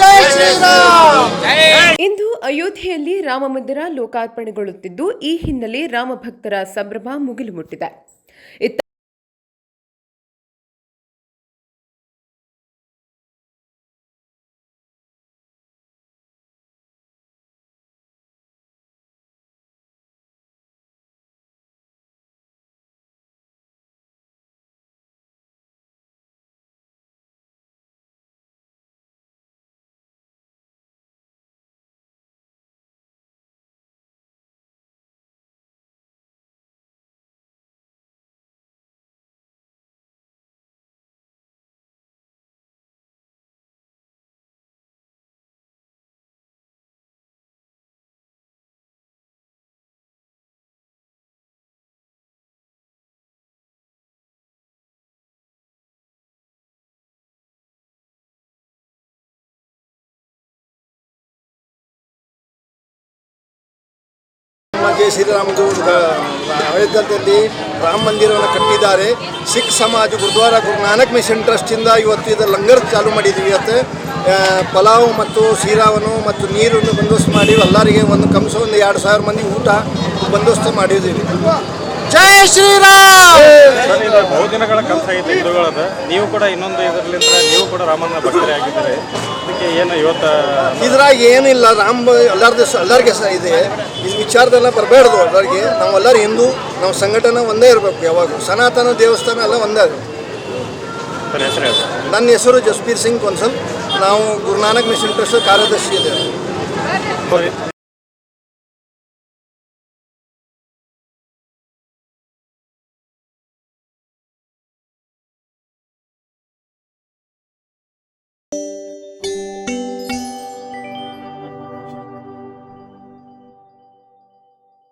ಜೈ ಇಂದು ಅಯೋಧ್ಯೆಯಲ್ಲಿ ರಾಮ ಮಂದಿರ ಲೋಕಾರ್ಪಣೆಗೊಳ್ಳುತ್ತಿದ್ದು ಈ ಹಿನ್ನೆಲೆ ರಾಮ ಭಕ್ತರ ಸಂಭ್ರಮ ಮುಗಿಲು ಮುಟ್ಟಿದೆ. ನಮ್ಮ ಜಯ ಶ್ರೀರಾಮದು ಅಯೋಧ್ಯದಲ್ಲಿ ರಾಮ ಮಂದಿರವನ್ನು ಕಟ್ಟಿದ್ದಾರೆ. ಸಿಖ್ ಸಮಾಜ ಗುರುದ್ವಾರ ಗುರು ನಾನಕ್ ಮಿಷನ್ ಟ್ರಸ್ಟಿಂದ ಇವತ್ತು ಇದು ಲಂಗರ್ ಚಾಲು ಮಾಡಿದ್ದೀವಿ ಇವತ್ತು. ಪಲಾವು ಮತ್ತು ಶೀರಾವನ್ನು ಮತ್ತು ನೀರನ್ನು ಬಂದೋಬಸ್ತ್ ಮಾಡಿ ಎಲ್ಲರಿಗೆ ಒಂದು ಕಂಸ ಒಂದು ಎರಡು ಸಾವಿರ ಮಂದಿ ಊಟ ಬಂದೋಬಸ್ತ್ ಮಾಡಿದ್ದೀವಿ ಜೈ ಶ್ರೀರಾಮ್! ಇದು ಐತೆ ಹಿಂದೂಗಳದ ನೀವು ಕೂಡ ಇನ್ನೊಂದು ಇದರಲ್ಲಿಂದ ನೀವು ಕೂಡ ರಾಮನ ಭಕ್ತರಾಗಿದ್ದಾರೆ ಅದಕ್ಕೆ ಏನು ಇವತ್ತು ಇದ್ರಾಗ ಏನಿಲ್ಲ ರಾಮ ಎಲ್ಲರದ್ದು ಎಲ್ಲರಿಗೆ ಸಹ ಇದೆ. ಈ ವಿಚಾರದೆಲ್ಲ ಬರಬೇಡ್ದು ಎಲ್ಲರಿಗೆ. ನಾವೆಲ್ಲರೂ ಹಿಂದೂ ನಮ್ಮ ಸಂಘಟನೆ ಒಂದೇ ಇರಬೇಕು ಯಾವಾಗ. ಸನಾತನ ದೇವಸ್ಥಾನ ಎಲ್ಲ ಒಂದೇ ಹೆಸರು ನನ್ನ ಹೆಸರು ಜಸ್ಬೀರ್ ಸಿಂಗ್ ಕೊನ್ಸಲ್. ನಾವು ಗುರುನಾನಕ್ ಮಿಷನ್ ಟ್ರಸ್ಟ್ ಕಾರ್ಯದರ್ಶಿ ಇದ್ದೇವೆ.